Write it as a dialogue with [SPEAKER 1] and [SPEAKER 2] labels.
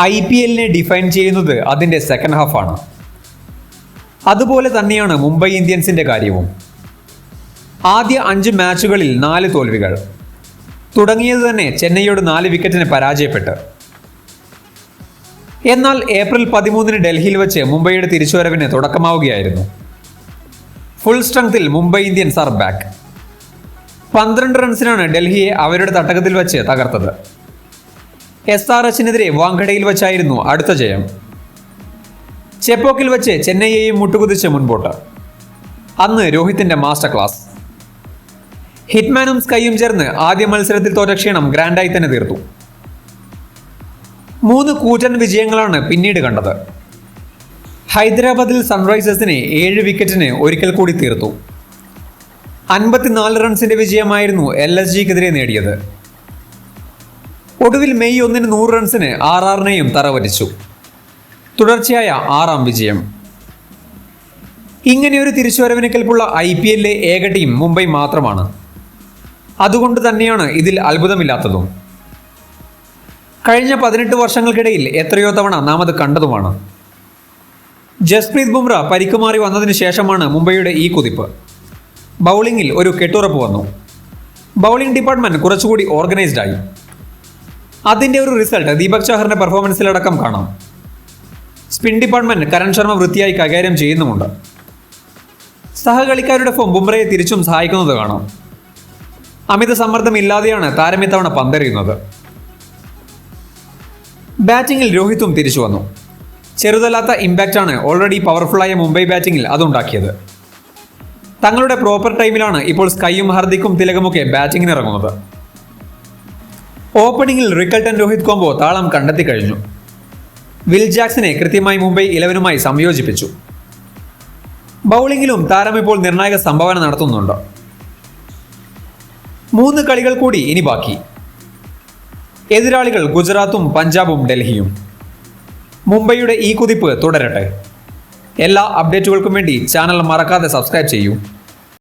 [SPEAKER 1] I P എല്ലിനെ define ചെയ്യുന്നത് അതിന്റെ second ഹാഫാണ് അതുപോലെ തന്നെയാണ് മുംബൈ ഇന്ത്യൻസിന്റെ കാര്യവും. ആദ്യ അഞ്ച് മാച്ചുകളിൽ നാല് തോൽവികൾ. തുടങ്ങിയത് തന്നെ ചെന്നൈയോട് നാല് വിക്കറ്റിന് പരാജയപ്പെട്ട്. എന്നാൽ ഏപ്രിൽ പതിമൂന്നിന് ഡൽഹിയിൽ വെച്ച് മുംബൈയുടെ തിരിച്ചുവരവിന് തുടക്കമാവുകയായിരുന്നു. ഫുൾ സ്ട്രെങ്തിൽ മുംബൈ ഇന്ത്യൻസ് ആർ ബാക്ക് പന്ത്രണ്ട് റൺസിനാണ് ഡൽഹിയെ അവരുടെ തട്ടകത്തിൽ വെച്ച് തകർത്തത്. എസ് ആർ എച്ചിനെതിരെ വാങ്കടയിൽ വച്ചായിരുന്നു അടുത്ത ജയം. ചെപ്പോക്കിൽ വെച്ച് ചെന്നൈയെയും മുട്ടുകുതിച്ച് മുൻപോട്ട്. അന്ന് രോഹിത്തിന്റെ മാസ്റ്റർ ക്ലാസ് ഹിറ്റ്മാനും സ്കൈയും ചേർന്ന് ആദ്യ മത്സരത്തിൽ തോറ്റ ക്ഷീണം ഗ്രാൻഡായി തന്നെ തീർത്തു. മൂന്ന് കൂറ്റൻ വിജയങ്ങളാണ് പിന്നീട് കണ്ടത്. ഹൈദരാബാദിൽ സൺറൈസേഴ്സിനെ ഏഴ് വിക്കറ്റിന് ഒരിക്കൽ കൂടി തീർത്തു. അൻപത്തിനാല് റൺസിന്റെ വിജയമായിരുന്നു എൽ എസ് ജിക്കെതിരെ നേടിയത്. ഒടുവിൽ മെയ് ഒന്നിന് നൂറ് റൺസിന് ആർ ആറിനെയും തറവരിച്ചു തുടർച്ചയായ ആറാം വിജയം. ഇങ്ങനെയൊരു തിരിച്ചുവരവിന് കെൽപ്പുള്ള ഐ പി എല്ലിലെ ഏക ടീം മുംബൈ മാത്രമാണ്. അതുകൊണ്ട് തന്നെയാണ് ഇതിൽ അത്ഭുതമില്ലാത്തതും. കഴിഞ്ഞ പതിനെട്ട് വർഷങ്ങൾക്കിടയിൽ എത്രയോ തവണ നാം അത് കണ്ടതുമാണ്. ജസ്പ്രീത് ബുംറ പരിക്കുമാറി വന്നതിന് ശേഷമാണ് മുംബൈയുടെ ഈ കുതിപ്പ്. ബൗളിംഗിൽ ഒരു കെട്ടുറപ്പ് വന്നു. ബൗളിംഗ് ഡിപ്പാർട്ട്മെന്റ് കുറച്ചുകൂടി ഓർഗനൈസ്ഡ് ആയി അതിന്റെ ഒരു റിസൾട്ട് ദീപക് ചാഹറിന്റെ പെർഫോമൻസിലടക്കം കാണാം. സ്പിൻ ഡിപ്പാർട്ട്മെന്റ് കരൺ ശർമ്മ വൃത്തിയായി കൈകാര്യം ചെയ്യുന്നുമുണ്ട്. സഹകളിക്കാരുടെ ഫോം ബുംറയെ തിരിച്ചും സഹായിക്കുന്നത് കാണാം. അമിത സമ്മർദ്ദമില്ലാതെയാണ് താരം ഇത്തവണ പന്തെറിയുന്നത്. ബാറ്റിംഗിൽ രോഹിത്തും തിരിച്ചു വന്നു. ചെറുതല്ലാത്ത ഇമ്പാക്റ്റാണ് ഓൾറെഡി പവർഫുള്ളായ മുംബൈ ബാറ്റിംഗിൽ അതുണ്ടാക്കിയത്. തങ്ങളുടെ പ്രോപ്പർ ടൈമിലാണ് ഇപ്പോൾ സ്കൈയും ഹർദിക്കും തിലകമൊക്കെ ബാറ്റിംഗിന് ഇറങ്ങുന്നത് ഓപ്പണിംഗിൽ റിക്കൾട്ടൻ രോഹിത് കോംബോ താളം കണ്ടെത്തി കഴിഞ്ഞു. വിൽ ജാക്സനെ കൃത്യമായി മുംബൈ ഇലവനുമായി സംയോജിപ്പിച്ചു. ബൗളിംഗിലും താരം ഇപ്പോൾ നിർണായക സംഭാവന നടത്തുന്നുണ്ട്. മൂന്ന് കളികൾ കൂടി ഇനി ബാക്കി. എതിരാളികൾ ഗുജറാത്തും പഞ്ചാബും ഡൽഹിയും. മുംബൈയുടെ ഈ കുതിപ്പ് തുടരട്ടെ. എല്ലാ അപ്ഡേറ്റുകൾക്കും വേണ്ടി ചാനൽ മറക്കാതെ സബ്സ്ക്രൈബ് ചെയ്യൂ.